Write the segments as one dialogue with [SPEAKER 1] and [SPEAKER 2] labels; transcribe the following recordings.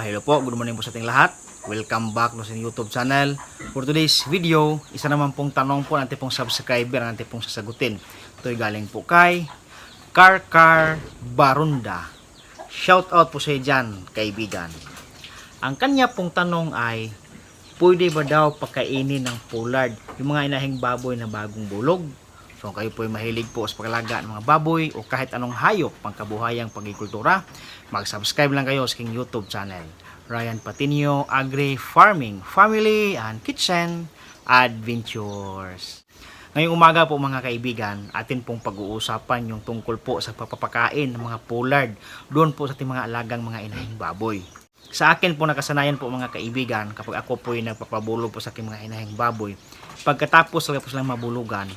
[SPEAKER 1] Ah, hello po, good morning po sa ating lahat. Welcome back no sa YouTube channel. For today's video, isa naman pong tanong po natin pong subscriber natin pong sasagutin. Ito ay galing po kay Karkar Barunda. Shout out po sa dyan, kaibigan. Ang kanya pong tanong ay, pwede ba daw pakainin ng pollard yung mga inahing baboy na bagong bulog? So kayo po ay mahilig po sa paglaga ng mga baboy o kahit anong hayop pangkabuhayang pagikultura, mag-subscribe lang kayo sa aking YouTube channel. Ryan Patinio Agri Farming, Family and Kitchen Adventures. Ngayong umaga po mga kaibigan, atin pong pag-uusapan yung tungkol po sa papapakain ng mga pollard doon po sa ating mga alagang mga inahing baboy. Sa akin po nakasanayan po mga kaibigan kapag ako po ay nagpapabulog po sa aking mga inahing baboy. Pagkatapos sila po silang mabulugan,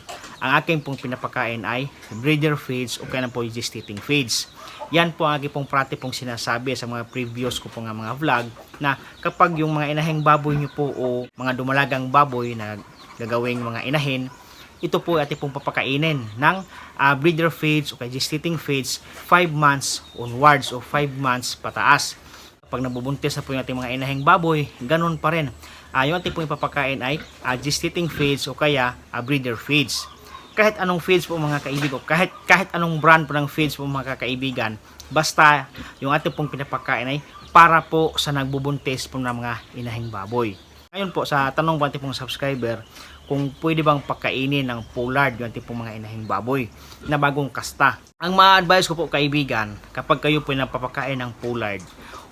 [SPEAKER 1] ang aking pong pinapakain ay breeder feeds o kaya po gestating feeds. Yan po ang aking pong prati pong sinasabi sa mga previous ko po nga mga vlog na kapag yung mga inahing baboy nyo po o mga dumalagang baboy na gagawing mga inahin, ito po ating pong papakainin ng ah, breeder feeds o kaya gestating feeds 5 months onwards o 5 months pataas pag nabubuntis na po yung ating mga inahing baboy, ganun pa rin. Ah, yung ating pong ipapakain ay uh, gestating feeds o kaya ah, breeder feeds. Kahit anong feeds po mga kaibigan, kahit, kahit anong brand po ng feeds po mga kaibigan, basta yung ating pong pinapakain ay para po sa nagbubuntis po ng mga inahing baboy. Ngayon po sa tanong po ating pong subscriber, kung pwede bang pakainin ng pollard yung ating pong mga inahing baboy na bagong kasta. Ang ma-advise ko po kaibigan, kapag kayo po napapakain ng pollard,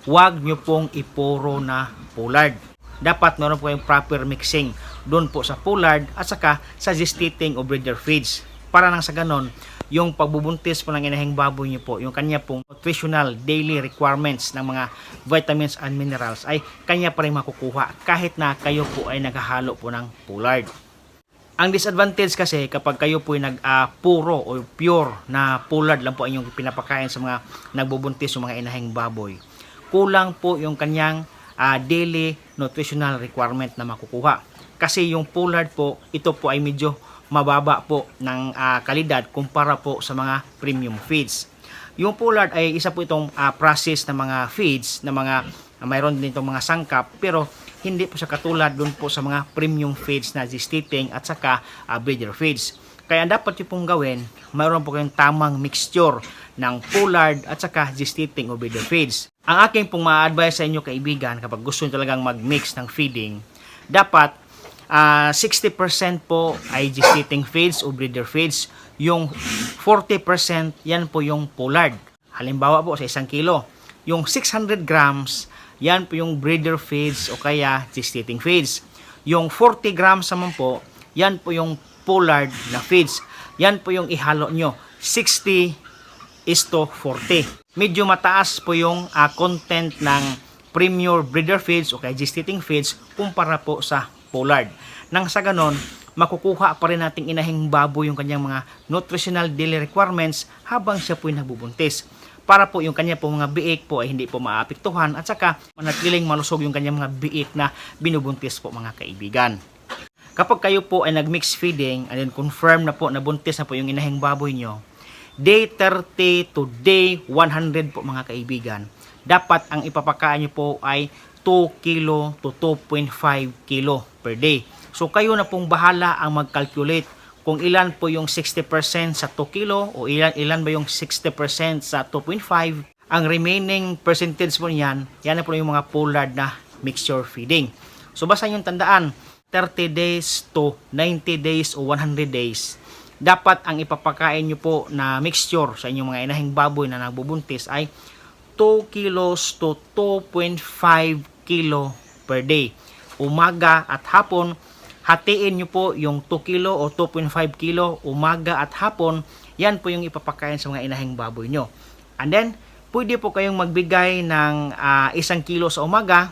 [SPEAKER 1] huwag nyo pong ipuro na pollard. Dapat meron po kayong proper mixing doon po sa pollard at saka sa gestating o breeder feeds. Para nang sa ganon, yung pagbubuntis po ng inahing baboy nyo po, yung kanya pong nutritional daily requirements ng mga vitamins and minerals ay kanya pa rin makukuha kahit na kayo po ay naghahalo po ng pollard. Ang disadvantage kasi kapag kayo po ay nag ah, o pure na pollard lang po ang inyong pinapakain sa mga nagbubuntis o mga inahing baboy, kulang po yung kanyang ah, daily nutritional requirement na makukuha. Kasi yung pollard po, ito po ay medyo mababa po ng ah, kalidad kumpara po sa mga premium feeds. Yung pollard ay isa po itong ah, process na mga feeds na mga ah, mayroon din itong mga sangkap pero hindi po siya katulad doon po sa mga premium feeds na gestating at saka ah, breeder feeds. Kaya dapat yung pong gawin, mayroon po kayong tamang mixture ng pollard at saka gestating o breeder feeds. Ang aking pong ma-advise sa inyo kaibigan kapag gusto nyo talagang mag-mix ng feeding, dapat ah, 60% po ay gestating feeds o breeder feeds. Yung 40% yan po yung pollard. Halimbawa po sa isang kilo. Yung 600 grams, yan po yung breeder feeds o kaya gestating feeds. Yung 40 grams naman po, yan po yung pollard na feeds. Yan po yung ihalo nyo. 60 is to 40. Medyo mataas po yung ah, content ng premier breeder feeds o kaya gestating feeds kumpara po sa pollard. Nang sa ganon, makukuha pa rin nating inahing baboy yung kanyang mga nutritional daily requirements habang siya po nabubuntis. Para po yung kanya po mga biik po ay hindi po maapektuhan at saka manatiling malusog yung kanyang mga biik na binubuntis po mga kaibigan. Kapag kayo po ay nag-mix feeding and then confirm na po nabuntis na po yung inahing baboy nyo, day 30 to day 100 po mga kaibigan, dapat ang ipapakain nyo po ay 2 kilo to 2.5 kilo per day. So kayo na pong bahala ang mag-calculate kung ilan po yung 60% sa 2 kilo o ilan, ilan ba yung 60% sa 2.5. Ang remaining percentage po niyan, yan na po yung mga pollard na mixture feeding. So basta yung tandaan, 30 days to 90 days o 100 days, dapat ang ipapakain nyo po na mixture sa inyong mga inahing baboy na nagbubuntis ay 2 kilos to 2.5 kilo per day. Umaga at hapon, hatiin nyo po yung 2 kilo o 2.5 kilo umaga at hapon. Yan po yung ipapakain sa mga inahing baboy nyo. And then, pwede po kayong magbigay ng ah, isang kilo sa umaga,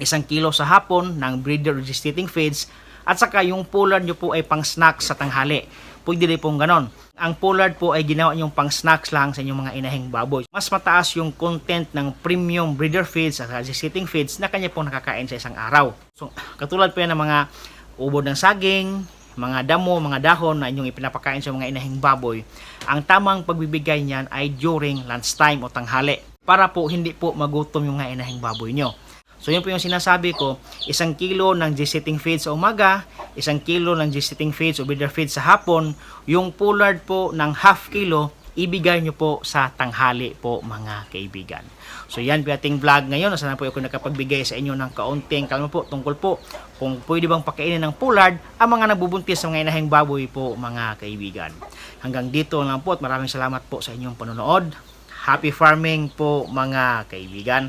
[SPEAKER 1] isang kilo sa hapon ng breeder gestating feeds, at saka yung pollard nyo po ay pang snack sa tanghali. Pwede rin pong ganon. Ang pollard po ay ginawa nyong pang snacks lang sa inyong mga inahing baboy. Mas mataas yung content ng premium breeder feeds at gestating feeds na kanya pong nakakain sa isang araw. So, katulad po yan ng mga ubod ng saging, mga damo, mga dahon na inyong ipinapakain sa mga inahing baboy, ang tamang pagbibigay niyan ay during lunchtime o tanghali. para po hindi po magutom yung mga inahing baboy nyo. So yun po yung sinasabi ko, isang kilo ng gisting feed sa umaga, isang kilo ng gisting feeds o feed sa hapon, yung pollard po ng half kilo, ibigay nyo po sa tanghali po mga kaibigan. So yan po ating vlog ngayon. Sana po ako nakapagbigay sa inyo ng kaunting kalma po tungkol po kung pwede bang pakainin ng pollard ang mga nagbubuntis sa mga inahing baboy po mga kaibigan. Hanggang dito lang po at maraming salamat po sa inyong panonood. Happy farming po mga kaibigan.